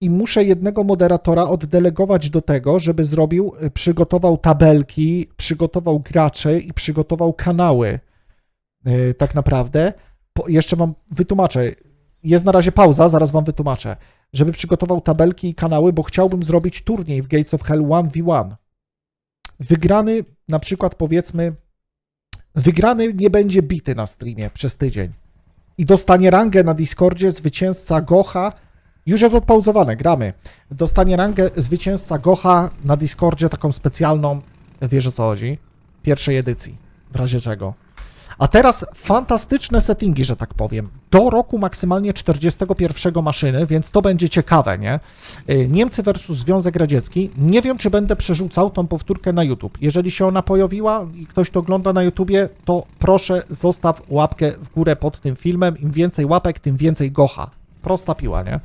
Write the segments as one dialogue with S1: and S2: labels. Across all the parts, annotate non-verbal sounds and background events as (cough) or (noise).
S1: i muszę jednego moderatora oddelegować do tego, żeby zrobił, y, przygotował tabelki, przygotował graczy i przygotował kanały. Yy, tak naprawdę. Po, jeszcze wam wytłumaczę. Jest na razie pauza, zaraz wam wytłumaczę. Żeby przygotował tabelki i kanały, bo chciałbym zrobić turniej w Gates of Hell 1v1. Wygrany, na przykład powiedzmy, wygrany nie będzie bity na streamie przez tydzień. I dostanie rangę na Discordzie zwycięzca Gocha. Już jest odpauzowane, gramy. Dostanie rangę zwycięzca Gocha na Discordzie, taką specjalną, wiesz o co chodzi, pierwszej edycji, w razie czego. A teraz fantastyczne settingi, że tak powiem. Do roku maksymalnie 41 maszyny, więc to będzie ciekawe, nie? Y, Niemcy versus Związek Radziecki. Nie wiem, czy będę przerzucał tą powtórkę na YouTube. Jeżeli się ona pojawiła i ktoś to ogląda na YouTubie, to proszę zostaw łapkę w górę pod tym filmem. Im więcej łapek, tym więcej gocha. Prosta piła, nie?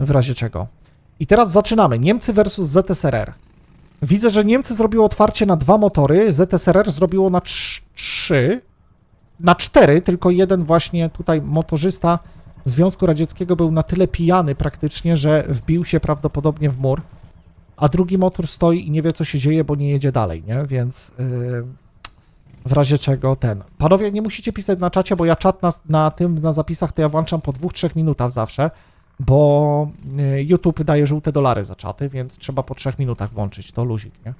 S1: W razie czego. I teraz zaczynamy. Niemcy versus ZSRR. Widzę, że Niemcy zrobiło otwarcie na dwa motory, ZSRR zrobiło na trz- trzy, na cztery, tylko jeden właśnie tutaj motorzysta Związku Radzieckiego był na tyle pijany praktycznie, że wbił się prawdopodobnie w mur, a drugi motor stoi i nie wie co się dzieje, bo nie jedzie dalej, nie? Więc yy, w razie czego ten. Panowie, nie musicie pisać na czacie, bo ja czat na, na tym, na zapisach to ja włączam po dwóch, trzech minutach zawsze, bo yy, YouTube daje żółte dolary za czaty, więc trzeba po trzech minutach włączyć, to luzik, nie?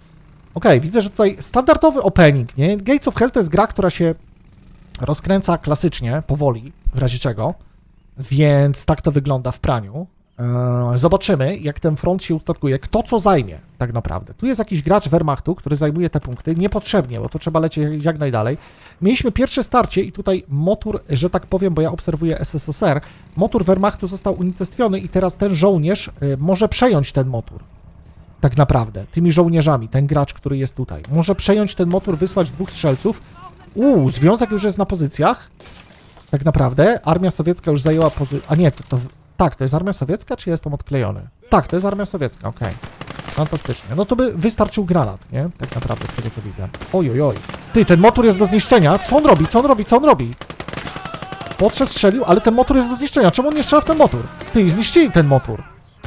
S1: Okej, widzę, że tutaj standardowy opening, nie? Gates of Hell to jest gra, która się rozkręca klasycznie, powoli, w razie czego, więc tak to wygląda w praniu. Eee, Zobaczymy, jak ten front się ustatkuje, kto co zajmie tak naprawdę. Tu jest jakiś gracz Wehrmachtu, który zajmuje te punkty, niepotrzebnie, bo to trzeba lecieć jak najdalej. Mieliśmy pierwsze starcie i tutaj motor, że tak powiem, bo ja obserwuję SSSR, motor Wehrmachtu został unicestwiony i teraz ten żołnierz y, może przejąć ten motor. Tak naprawdę, tymi żołnierzami, ten gracz, który jest tutaj. Może przejąć ten motor, wysłać dwóch strzelców. Uuu, związek już jest na pozycjach. Tak naprawdę, armia sowiecka już zajęła pozycję. A nie, to, to. Tak, to jest armia sowiecka, czy jest tam odklejony? Tak, to jest armia sowiecka, okej. Fantastycznie. No to by wystarczył granat, nie? Tak naprawdę, z tego co widzę. Oj, oj, oj. Ty, ten motor jest do zniszczenia. Co on robi? Co on robi? Co on robi? Podszedł, strzelił, ale ten motor jest do zniszczenia. Czemu on nie strzela w ten motor? Ty, zniszczyli ten motor.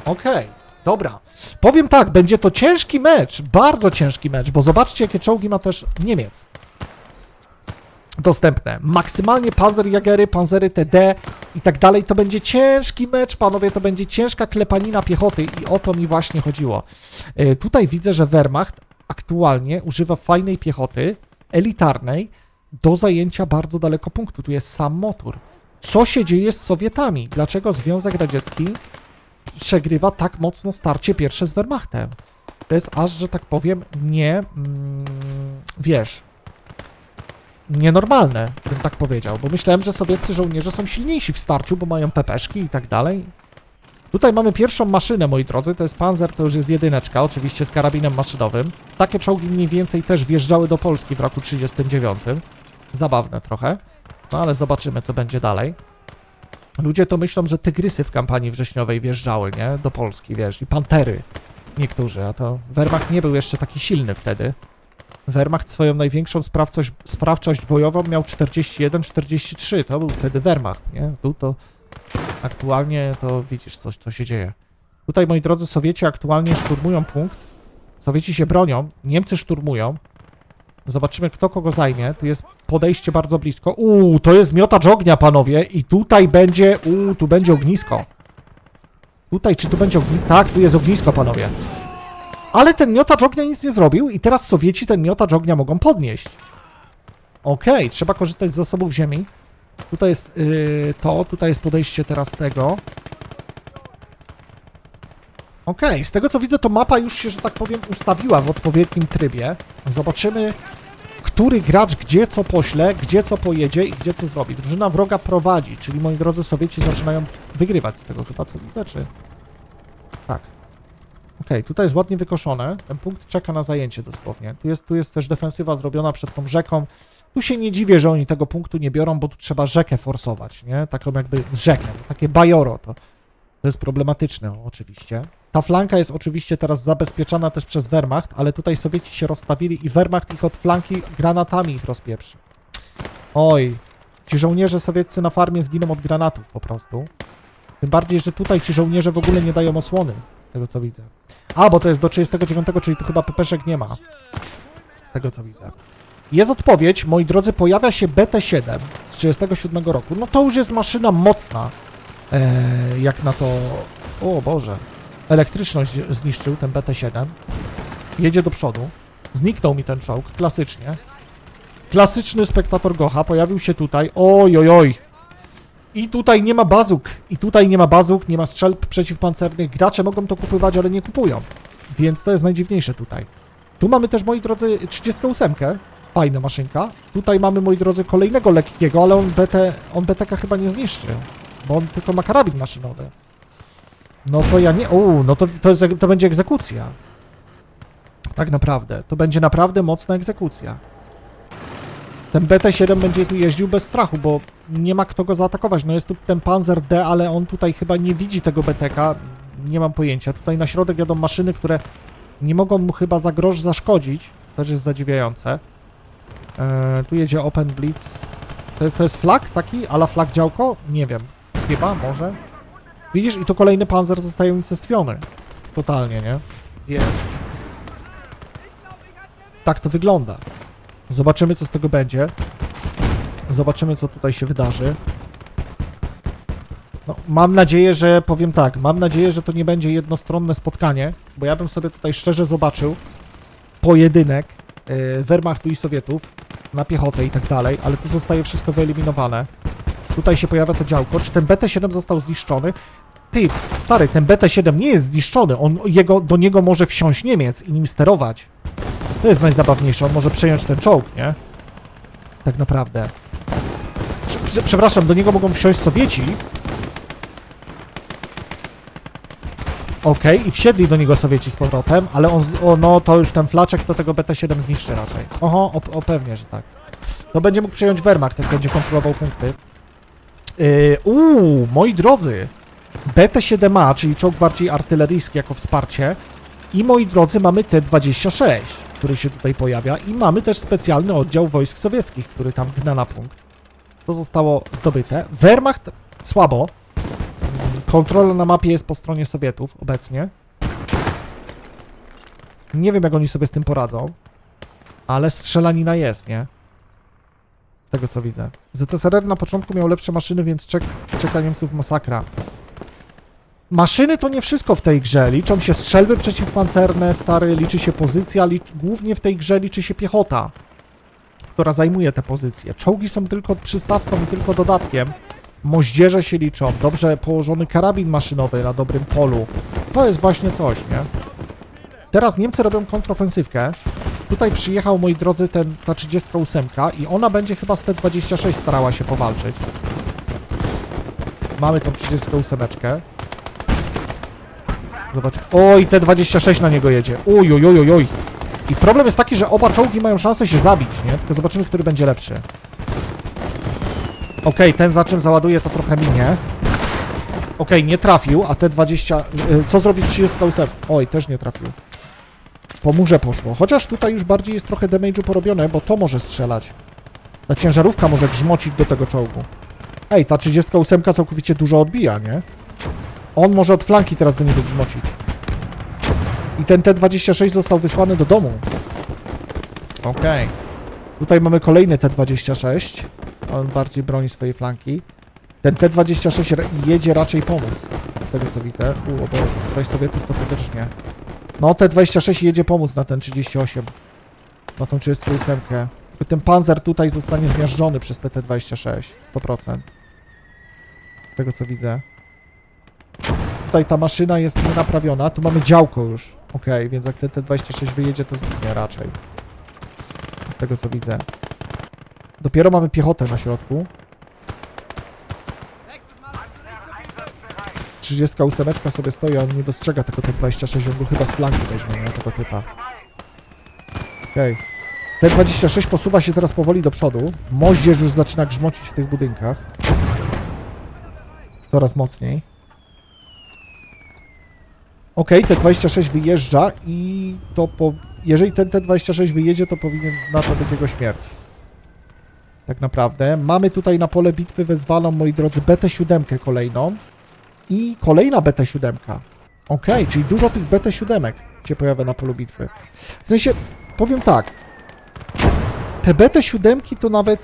S1: Okej, dobra. Powiem tak, będzie to ciężki mecz, bardzo ciężki mecz, bo zobaczcie, jakie czołgi ma też Niemiec dostępne. Maksymalnie Panzerjagery, Panzery TD i tak dalej. To będzie ciężki mecz, panowie, to będzie ciężka klepanina piechoty i o to mi właśnie chodziło. E, Tutaj widzę, że Wehrmacht aktualnie używa fajnej piechoty, elitarnej, do zajęcia bardzo daleko punktu. Tu jest sam motor. Co się dzieje z Sowietami? Dlaczego Związek Radziecki przegrywa tak mocno starcie pierwsze z Wehrmachtem? To jest aż, że tak powiem, nie, mm, wiesz, nienormalne, bym tak powiedział, bo myślałem, że sowieccy żołnierze są silniejsi w starciu, bo mają pepeszki i tak dalej. Tutaj mamy pierwszą maszynę, moi drodzy, to jest Panzer, to już jest jedyneczka, oczywiście z karabinem maszynowym. Takie czołgi mniej więcej też wjeżdżały do Polski w roku 39. Zabawne trochę, no ale zobaczymy, co będzie dalej. Ludzie to myślą, że tygrysy w kampanii wrześniowej wjeżdżały, nie? Do Polski, wiesz, i pantery. Niektórzy, a to Wehrmacht nie był jeszcze taki silny wtedy. Wehrmacht swoją największą sprawczość, sprawczość bojową miał 41-43. To był wtedy Wehrmacht, nie? Tu to aktualnie to widzisz, coś co się dzieje. Tutaj, moi drodzy, Sowieci aktualnie szturmują punkt. Sowieci się bronią, Niemcy szturmują. Zobaczymy, kto kogo zajmie. Tu jest podejście bardzo blisko. Uuu, to jest miotacz ognia, panowie. I tutaj będzie, uuu, tu będzie ognisko. Tutaj, czy tu będzie ognisko? Tak, tu jest ognisko, panowie. Ale ten miotacz ognia nic nie zrobił i teraz Sowieci ten miotacz ognia mogą podnieść. Okej, trzeba korzystać z zasobów ziemi. Tutaj jest yy, to, tutaj jest podejście teraz tego. Okej, z tego co widzę, to mapa już się, że tak powiem, ustawiła w odpowiednim trybie. Zobaczymy, który gracz gdzie co pośle, gdzie co pojedzie i gdzie co zrobi. Drużyna wroga prowadzi, czyli moi drodzy Sowieci zaczynają wygrywać z tego chyba co widzę, czy... Okej, tutaj jest ładnie wykoszone. Ten punkt czeka na zajęcie dosłownie. Tu jest, tu jest też defensywa zrobiona przed tą rzeką. Tu się nie dziwię, że oni tego punktu nie biorą, bo tu trzeba rzekę forsować, nie? Taką jakby z rzekę, takie bajoro to. To jest problematyczne oczywiście. Ta flanka jest oczywiście teraz zabezpieczona też przez Wehrmacht, ale tutaj Sowieci się rozstawili i Wehrmacht ich od flanki granatami ich rozpieprzy. Oj, ci żołnierze sowieccy na farmie zginą od granatów po prostu. Tym bardziej, że tutaj ci żołnierze w ogóle nie dają osłony, tego co widzę. A, bo to jest do 39, czyli tu chyba pepeszek nie ma. Z tego co widzę. Jest odpowiedź, moi drodzy, pojawia się BT-7 z 37 roku. No to już jest maszyna mocna. Eee, jak na to... O Boże. Elektryczność zniszczył ten BT-7. Jedzie do przodu. Zniknął mi ten czołg, klasycznie. Klasyczny spektator Gocha pojawił się tutaj. Oj, oj, oj. I tutaj nie ma bazuk. I tutaj nie ma bazuk, nie ma strzelb przeciwpancernych. Gracze mogą to kupować, ale nie kupują. Więc to jest najdziwniejsze tutaj. Tu mamy też, moi drodzy, 38. Fajna maszynka. Tutaj mamy, moi drodzy, kolejnego lekkiego, ale on, BT, on BTK chyba nie zniszczy. Bo on tylko ma karabin maszynowy. No to ja nie... Uuu, no to, to, to będzie egzekucja. Tak naprawdę. To będzie naprawdę mocna egzekucja. Ten BT-7 będzie tu jeździł bez strachu, bo nie ma kto go zaatakować. No jest tu ten Panzer D, ale on tutaj chyba nie widzi tego BTK. Nie mam pojęcia. Tutaj na środek jadą maszyny, które nie mogą mu chyba za grosz zaszkodzić. Też jest zadziwiające. Eee, tu jedzie Open Blitz. To, to jest flag taki? Ala flag działko? Nie wiem. Chyba, może. Widzisz, i tu kolejny panzer zostaje unicestwiony. Totalnie, nie? Wiem. Tak to wygląda. Zobaczymy, co z tego będzie. Zobaczymy, co tutaj się wydarzy. No, mam nadzieję, że powiem tak. Mam nadzieję, że to nie będzie jednostronne spotkanie, bo ja bym sobie tutaj szczerze zobaczył pojedynek yy, Wehrmachtu i Sowietów na piechotę i tak dalej, ale to zostaje wszystko wyeliminowane. Tutaj się pojawia to działko. Czy ten BT-7 został zniszczony? Ty, stary, ten BT-7 nie jest zniszczony. On, jego, do niego może wsiąść Niemiec i nim sterować. To jest najzabawniejsze. On może przejąć ten czołg, nie? Tak naprawdę. Prze- Przepraszam, do niego mogą wsiąść Sowieci. Okej, i wsiedli do niego Sowieci z powrotem, ale on, o, no to już ten flaczek to tego BT-7 zniszczy raczej. Oho, o, o pewnie, że tak. To będzie mógł przejąć Wehrmacht, jak będzie kontrolował punkty. Yy, uuu, moi drodzy, BT-7A, czyli czołg bardziej artyleryjski jako wsparcie i moi drodzy, mamy T-26, który się tutaj pojawia i mamy też specjalny oddział wojsk sowieckich, który tam gna na punkt. To zostało zdobyte. Wehrmacht słabo. Kontrola na mapie jest po stronie Sowietów obecnie. Nie wiem, jak oni sobie z tym poradzą, ale strzelanina jest, nie? Z tego co widzę. ZSRR na początku miał lepsze maszyny, więc czek czeka Niemców masakra. Maszyny to nie wszystko w tej grze. Liczą się strzelby przeciwpancerne, stary, liczy się pozycja, głównie w tej grze liczy się piechota, która zajmuje te pozycje. Czołgi są tylko przystawką i tylko dodatkiem. Moździerze się liczą, dobrze położony karabin maszynowy na dobrym polu. To jest właśnie coś, nie? Teraz Niemcy robią kontrofensywkę. Tutaj przyjechał, moi drodzy, ten, ta 38 i ona będzie chyba z T-26 starała się powalczyć. Mamy tą 38. Zobacz. Oj, T-26 na niego jedzie. Uj, uj, uj, uj. I problem jest taki, że oba czołgi mają szansę się zabić, nie? Tylko zobaczymy, który będzie lepszy. Okej, ten za czym załaduje, to trochę minie. Okej, nie trafił, a T-20... y, Co zrobić 38? Oj, też nie trafił. Po murze poszło. Chociaż tutaj już bardziej jest trochę damage'u porobione, bo to może strzelać. Ta ciężarówka może grzmocić do tego czołgu. Ej, ta 38 całkowicie dużo odbija, nie? On może od flanki teraz do niego grzmocić. I ten T-26 został wysłany do domu. Okej. Tutaj mamy kolejny T-26. On bardziej broni swojej flanki. Ten T-26 ra- jedzie raczej pomóc. Z tego co widzę. U, o Boże, ktoś Sowietów to też nie. No, T-26 jedzie pomóc na ten 38. Na tą 38. Tylko ten panzer tutaj zostanie zmiażdżony przez te T-26. 100%. Z tego co widzę. Tutaj ta maszyna jest nienaprawiona. Tu mamy działko już. Okej, więc jak ten T-26 wyjedzie, to zginie raczej. Z tego co widzę. Dopiero mamy piechotę na środku. 38 sobie stoi, on nie dostrzega tego T26, on go chyba z flanki weźmie, nie? Tego typa. Okej. T26 posuwa się teraz powoli do przodu. Moździerz już zaczyna grzmocić w tych budynkach. Coraz mocniej. Okej, T26 wyjeżdża i to po... Jeżeli ten T26 wyjedzie, to powinien na to być jego śmierć. Tak naprawdę. Mamy tutaj na pole bitwy wezwaną, moi drodzy, BT7 kolejną. i kolejna BT-7. Okej, czyli dużo tych BT-7 się pojawia na polu bitwy. W sensie, powiem tak, te BT-7 to nawet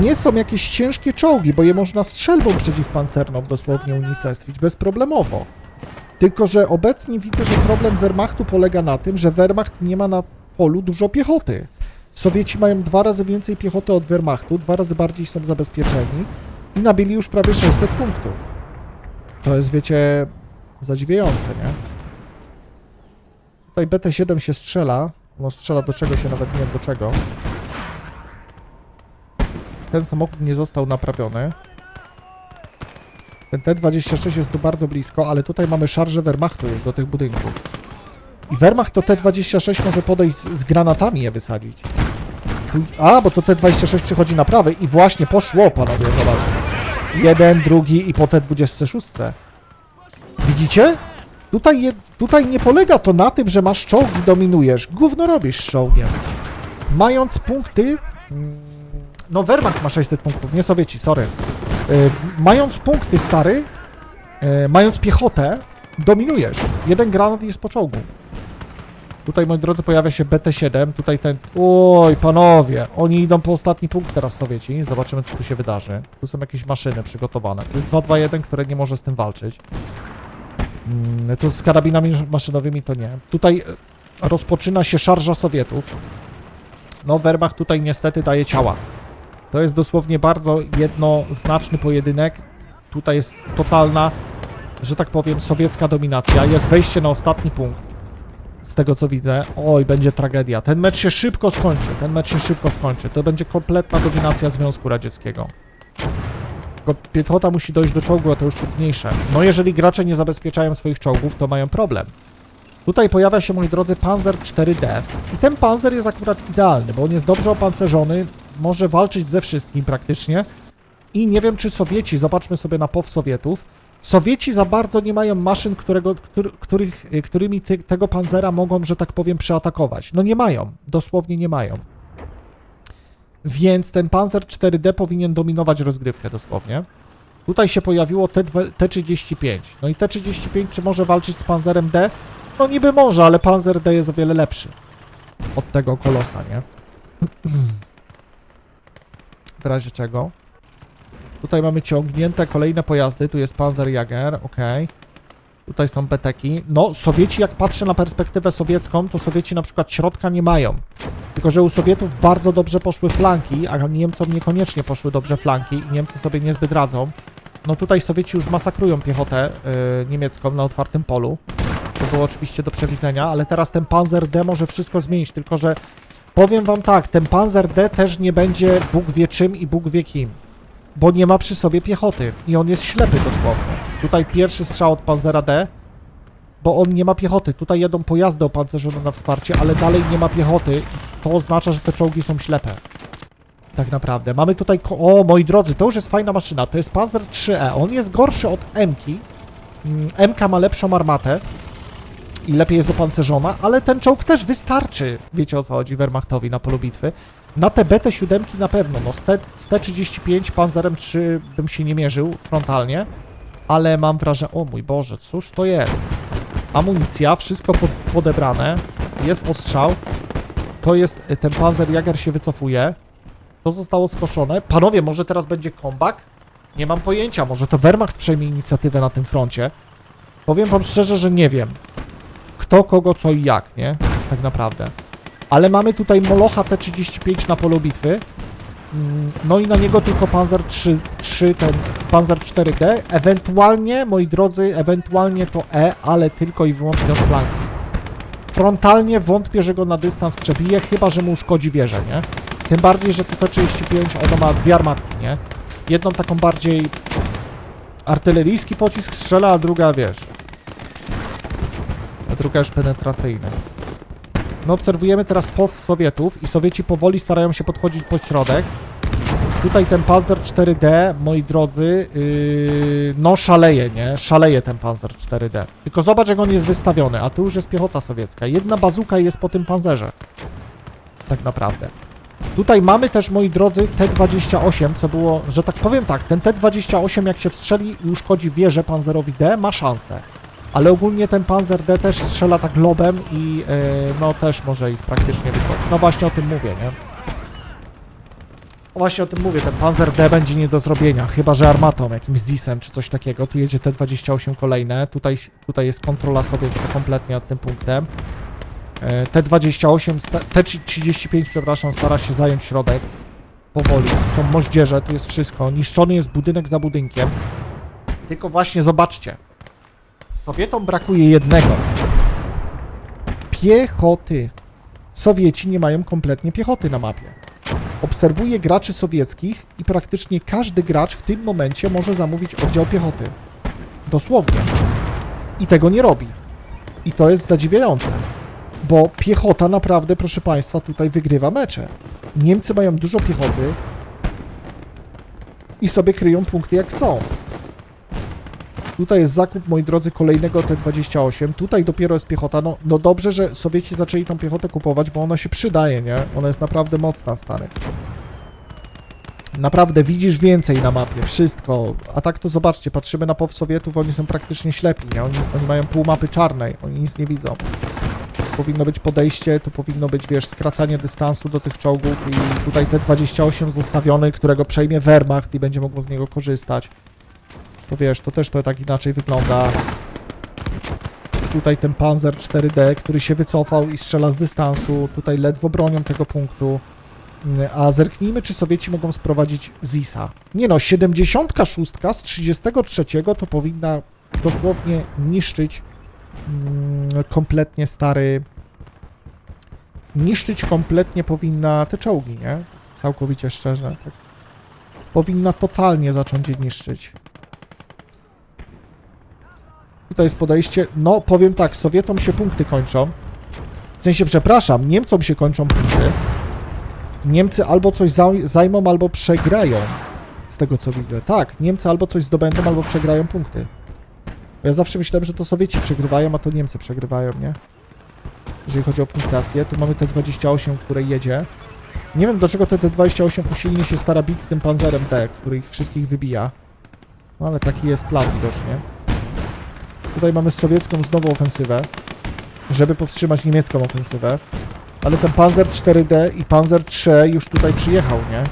S1: nie są jakieś ciężkie czołgi, bo je można strzelbą przeciwpancerną dosłownie unicestwić bezproblemowo. Tylko, że obecnie widzę, że problem Wehrmachtu polega na tym, że Wehrmacht nie ma na polu dużo piechoty. Sowieci mają dwa razy więcej piechoty od Wehrmachtu, dwa razy bardziej są zabezpieczeni i nabili już prawie 600 punktów. To jest, wiecie, zadziwiające, nie? Tutaj BT-7 się strzela. No strzela do czego się nawet nie wiem do czego. Ten samochód nie został naprawiony. Ten T-26 jest tu bardzo blisko, ale tutaj mamy szarże Wehrmachtu już do tych budynków. I Wehrmacht to T-26 może podejść z, z granatami je wysadzić. A, bo to T-26 przychodzi na prawy i właśnie poszło, panowie, zobaczcie. Jeden, drugi i po T-26. Widzicie? Tutaj, je, tutaj nie polega to na tym, że masz czołg i dominujesz. Gówno robisz z czołgiem. Mając punkty... mm, No Wehrmacht ma 600 punktów, nie Sowieci, sorry. Y, mając punkty, stary, y, mając piechotę, dominujesz. Jeden granat jest po czołgu. Tutaj, moi drodzy, pojawia się BT-7. Tutaj ten... Oj, panowie, oni idą po ostatni punkt teraz Sowieci. Zobaczymy, co tu się wydarzy. Tu są jakieś maszyny przygotowane. To jest 2-2-1, które nie może z tym walczyć. Mm, tu z karabinami maszynowymi to nie. Tutaj e, rozpoczyna się szarża Sowietów. No, Wehrmacht tutaj niestety daje ciała. To jest dosłownie bardzo jednoznaczny pojedynek. Tutaj jest totalna, że tak powiem, sowiecka dominacja. Jest wejście na ostatni punkt. Z tego co widzę. Oj, będzie tragedia. Ten mecz się szybko skończy. Ten mecz się szybko skończy. To będzie kompletna dominacja Związku Radzieckiego. Tylko piechota musi dojść do czołgu, a to już trudniejsze. No jeżeli gracze nie zabezpieczają swoich czołgów, to mają problem. Tutaj pojawia się, moi drodzy, Panzer 4D. I ten Panzer jest akurat idealny, bo on jest dobrze opancerzony, może walczyć ze wszystkim praktycznie. I nie wiem, czy Sowieci, zobaczmy sobie na POW Sowietów, Sowieci za bardzo nie mają maszyn, którego, któr, których, y, którymi ty, tego Panzera mogą, że tak powiem, przeatakować. No nie mają, dosłownie nie mają. Więc ten Panzer 4D powinien dominować rozgrywkę dosłownie. Tutaj się pojawiło T2 T35. No i T35 czy może walczyć z Panzerem D? No niby może, ale Panzer D jest o wiele lepszy od tego kolosa, nie? (clears throat) W razie czego? Tutaj mamy ciągnięte kolejne pojazdy. Tu jest Panzer Jager, ok. Tutaj są beteki. No, Sowieci, jak patrzę na perspektywę sowiecką, to Sowieci na przykład środka nie mają. Tylko, że u Sowietów bardzo dobrze poszły flanki, a Niemcom niekoniecznie poszły dobrze flanki i Niemcy sobie niezbyt radzą. No tutaj Sowieci już masakrują piechotę yy, niemiecką na otwartym polu. To było oczywiście do przewidzenia, ale teraz ten Panzer D może wszystko zmienić, tylko że powiem wam tak, ten Panzer D też nie będzie Bóg wie czym i Bóg wie kim bo nie ma przy sobie piechoty i on jest ślepy dosłownie. Tutaj pierwszy strzał od Panzera D, bo on nie ma piechoty. Tutaj jedą pojazdy opancerzone na wsparcie, ale dalej nie ma piechoty. To oznacza, że te czołgi są ślepe. Tak naprawdę. Mamy tutaj... O, moi drodzy, to już jest fajna maszyna. To jest Panzer 3E. On jest gorszy od M-ki. Mm, M-ka ma lepszą armatę i lepiej jest opancerzona, ale ten czołg też wystarczy. Wiecie o co chodzi Wehrmachtowi na polu bitwy. Na te BT-7 na pewno, no z, T, z T-35 Panzerem 3 bym się nie mierzył frontalnie, ale mam wrażenie, o mój Boże, cóż to jest? Amunicja, wszystko pod, podebrane, jest ostrzał, to jest, ten Panzer Jager się wycofuje, to zostało skoszone. Panowie, może teraz będzie comeback? Nie mam pojęcia, może to Wehrmacht przejmie inicjatywę na tym froncie. Powiem wam szczerze, że nie wiem. Kto, kogo, co i jak, nie? Tak naprawdę. Ale mamy tutaj Molocha T35 na polu bitwy. Mm, No i na niego tylko Panzer 3, 3 ten Panzer 4D. Ewentualnie, moi drodzy, ewentualnie to E, ale tylko i wyłącznie od flanki. Frontalnie wątpię, że go na dystans przebije, chyba że mu uszkodzi wieżę, nie? Tym bardziej, że to T35, ono ma dwie armatki, nie? Jedną taką bardziej artyleryjski pocisk strzela, a druga, wiesz... Druga już penetracyjna. No obserwujemy teraz POW Sowietów i Sowieci powoli starają się podchodzić pod środek. Tutaj ten Panzer 4D, moi drodzy, yy, no szaleje, nie? Szaleje ten Panzer 4D. Tylko zobacz, jak on jest wystawiony, a tu już jest piechota sowiecka. Jedna bazuka jest po tym panzerze. Tak naprawdę. Tutaj mamy też, moi drodzy, T-28, co było, że tak powiem tak, ten T-28 jak się wstrzeli i uszkodzi wieżę Panzerowi D, ma szansę. Ale ogólnie ten Panzer D też strzela tak lobem i yy, no też może ich praktycznie wykończyć. No właśnie o tym mówię, nie? No właśnie o tym mówię, ten Panzer D będzie nie do zrobienia, chyba że armatą, jakimś ZIS-em czy coś takiego. Tu jedzie T-28 kolejne, tutaj, tutaj jest kontrola sowiecka kompletnie nad tym punktem. E, T-28, sta- T-35, przepraszam, stara się zająć środek. Powoli. Są moździerze, tu jest wszystko. Niszczony jest budynek za budynkiem. Tylko właśnie zobaczcie. Sowietom brakuje jednego. Piechoty. Sowieci nie mają kompletnie piechoty na mapie. Obserwuję graczy sowieckich i praktycznie każdy gracz w tym momencie może zamówić oddział piechoty. Dosłownie. I tego nie robi. I to jest zadziwiające bo piechota naprawdę, proszę Państwa, tutaj wygrywa mecze. Niemcy mają dużo piechoty i sobie kryją punkty jak chcą. Tutaj jest zakup, moi drodzy, kolejnego T-28. Tutaj dopiero jest piechota. No, no dobrze, że Sowieci zaczęli tą piechotę kupować, bo ona się przydaje, nie? Ona jest naprawdę mocna, stary. Naprawdę widzisz więcej na mapie, wszystko. A tak to zobaczcie, patrzymy na POW Sowietów, oni są praktycznie ślepi, nie? Oni, oni mają pół mapy czarnej, oni nic nie widzą powinno być podejście, tu powinno być, wiesz, skracanie dystansu do tych czołgów i tutaj T-28 zostawiony, którego przejmie Wehrmacht i będzie mogło z niego korzystać. To wiesz, to też to tak inaczej wygląda. Tutaj ten Panzer 4D, który się wycofał i strzela z dystansu, tutaj ledwo bronią tego punktu. Mm, A zerknijmy, czy Sowieci mogą sprowadzić ZISA. Nie no, 76 z 33 to powinna dosłownie niszczyć mm, kompletnie stary. Niszczyć kompletnie powinna te czołgi, nie? Całkowicie szczerze. Tak. Powinna totalnie zacząć je niszczyć. Tutaj jest podejście. No, powiem tak, Sowietom się punkty kończą. W sensie, przepraszam, Niemcom się kończą punkty. Niemcy albo coś zaj- zajmą, albo przegrają. Z tego co widzę. Tak, Niemcy albo coś zdobędą, albo przegrają punkty. Bo Ja zawsze myślałem, że to Sowieci przegrywają, a to Niemcy przegrywają, nie? Jeżeli chodzi o punktację, tu mamy T-28, które jedzie. Nie wiem dlaczego te T-28 usilnie się stara bić z tym panzerem D, który ich wszystkich wybija. No ale taki jest plan widocznie. Tutaj mamy sowiecką znowu ofensywę, żeby powstrzymać niemiecką ofensywę. Ale ten Panzer 4D i Panzer 3 już tutaj przyjechał, nie?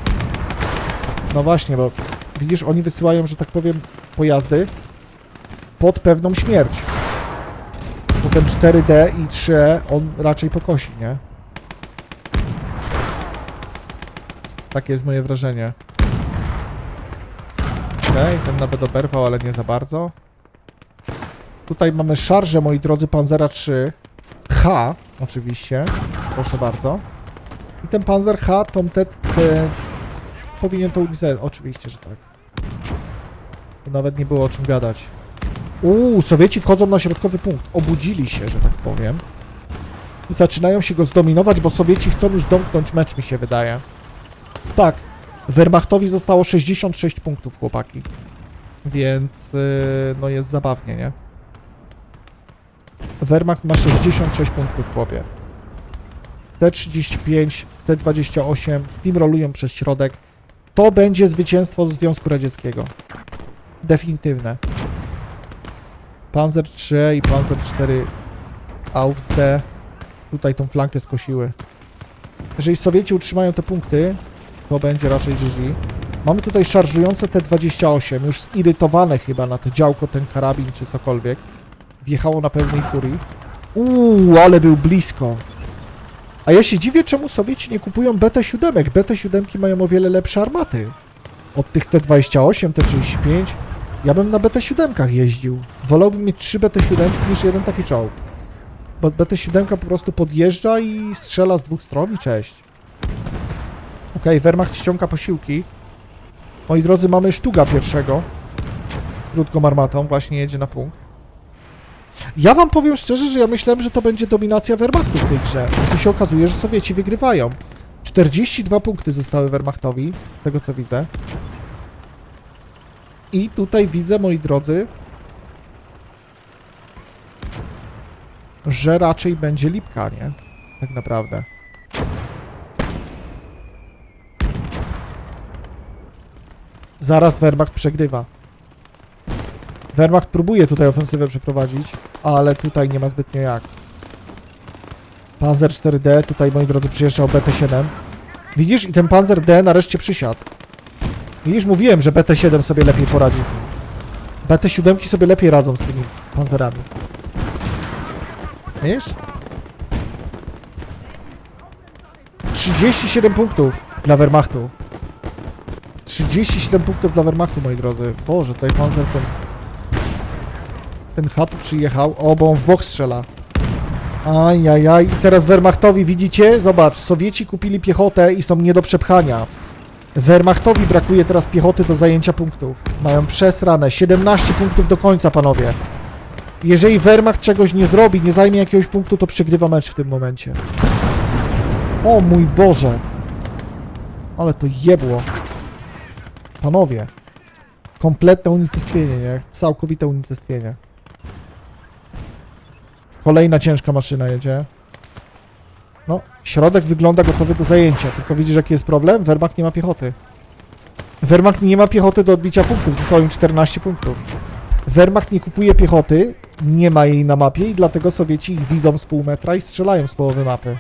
S1: No właśnie, bo widzisz, oni wysyłają, że tak powiem, pojazdy, pod pewną śmierć. Bo ten 4D i 3 on raczej pokosi, nie? Takie jest moje wrażenie. Okej, ten nawet oberwał, ale nie za bardzo. Tutaj mamy szarżę, moi drodzy, Panzera 3. H, oczywiście. Proszę bardzo. I ten Panzer H, Tom te, te powinien to uniknąć. Oczywiście, że tak. Tu nawet nie było o czym gadać. Uuu, Sowieci wchodzą na środkowy punkt. Obudzili się, że tak powiem. I zaczynają się go zdominować, bo Sowieci chcą już domknąć mecz, mi się wydaje. Tak, Wehrmachtowi zostało 66 punktów, chłopaki. Więc, yy, no jest zabawnie, nie? Wehrmacht ma 66 punktów, chłopie. T-35, T-28 steamrolują przez środek. To będzie zwycięstwo Związku Radzieckiego. Definitywne. Panzer 3 i Panzer 4 Aufs D tutaj tą flankę skosiły. Jeżeli Sowieci utrzymają te punkty, to będzie raczej GG. Mamy tutaj szarżujące T-28, już zirytowane chyba na to działko, ten karabin czy cokolwiek. Wjechało na pełnej furii. Uuu, ale był blisko. A ja się dziwię, czemu Sowieci nie kupują BT-7. BT-7 mają o wiele lepsze armaty. Od tych T-28, T-35. Ja bym na BT-7 jeździł. Wolałbym mieć 3 BT-7 niż jeden taki czołg. Bo BT-7 po prostu podjeżdża i strzela z dwóch stron i cześć. Okej, Wehrmacht ściąga posiłki. Moi drodzy, mamy sztuga pierwszego. Z krótką armatą, właśnie jedzie na punkt. Ja wam powiem szczerze, że ja myślałem, że to będzie dominacja Wehrmachtu w tej grze. I się okazuje, że Sowieci wygrywają. 42 punkty zostały Wehrmachtowi, z tego co widzę. I tutaj widzę, moi drodzy, że raczej będzie lipka, nie? Tak naprawdę. Zaraz Wehrmacht przegrywa. Wehrmacht próbuje tutaj ofensywę przeprowadzić ale tutaj nie ma zbytnio jak. Panzer 4D, tutaj moi drodzy przyjeżdżał BT-7. Widzisz, i ten Panzer D nareszcie przysiadł. Widzisz, mówiłem, że BT-7 sobie lepiej poradzi z nim. BT-7 sobie lepiej radzą z tymi panzerami. Wiesz? 37 punktów dla Wehrmachtu. 37 punktów dla Wehrmachtu, moi drodzy. Boże, tutaj panzer ten... Ten chatu przyjechał. O, bo on w bok strzela. Ajajaj. I teraz Wehrmachtowi, widzicie? Zobacz, Sowieci kupili piechotę i są nie do przepchania. Wehrmachtowi brakuje teraz piechoty do zajęcia punktów. Mają przesrane. 17 punktów do końca, panowie. Jeżeli Wehrmacht czegoś nie zrobi, nie zajmie jakiegoś punktu, to przegrywa mecz w tym momencie. O mój Boże. Ale to jebło. Panowie. Kompletne unicestwienie, nie? Całkowite unicestwienie. Kolejna ciężka maszyna jedzie. No, środek wygląda gotowy do zajęcia, tylko widzisz jaki jest problem? Wehrmacht nie ma piechoty. Wehrmacht nie ma piechoty do odbicia punktów, zostało im 14 punktów. Wehrmacht nie kupuje piechoty, nie ma jej na mapie i dlatego Sowieci ich widzą z pół metra i strzelają z połowy mapy.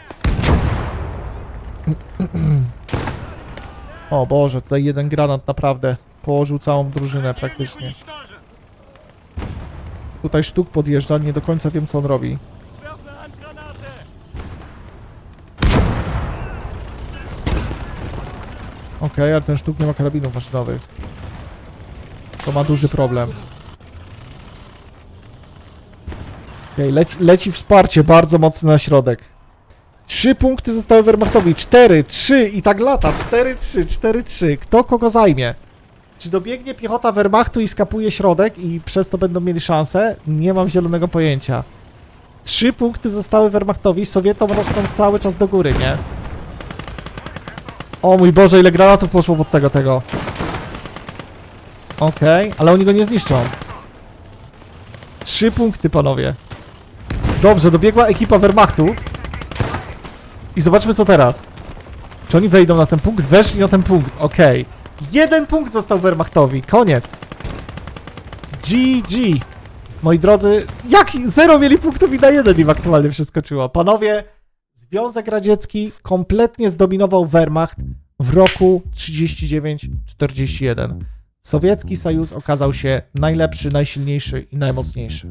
S1: (clears throat) O Boże, tutaj jeden granat naprawdę położył całą drużynę praktycznie. Tutaj sztuk podjeżdża, nie do końca wiem co on robi. Okej, ale ten sztuk nie ma karabinów maszynowych. To ma duży problem. Okej, leci, leci wsparcie bardzo mocne na środek. Trzy punkty zostały Wehrmachtowi. Cztery, trzy i tak lata. Cztery, trzy, cztery, trzy. Kto kogo zajmie? Czy dobiegnie piechota Wehrmachtu i skapuje środek i przez to będą mieli szansę? Nie mam zielonego pojęcia. Trzy punkty zostały Wehrmachtowi. Sowietom rosną cały czas do góry, nie? O mój Boże, ile granatów poszło pod tego, tego. Okej, ale oni go nie zniszczą. Trzy punkty, panowie. Dobrze, dobiegła ekipa Wehrmachtu. I zobaczmy co teraz. Czy oni wejdą na ten punkt? Weszli na ten punkt, okej. Jeden punkt został Wehrmachtowi, koniec. GG. Moi drodzy, jak zero mieli punktów i na jeden im aktualnie przeskoczyło. Panowie, Związek Radziecki kompletnie zdominował Wehrmacht w roku 39-41. Sowiecki Sojusz okazał się najlepszy, najsilniejszy i najmocniejszy.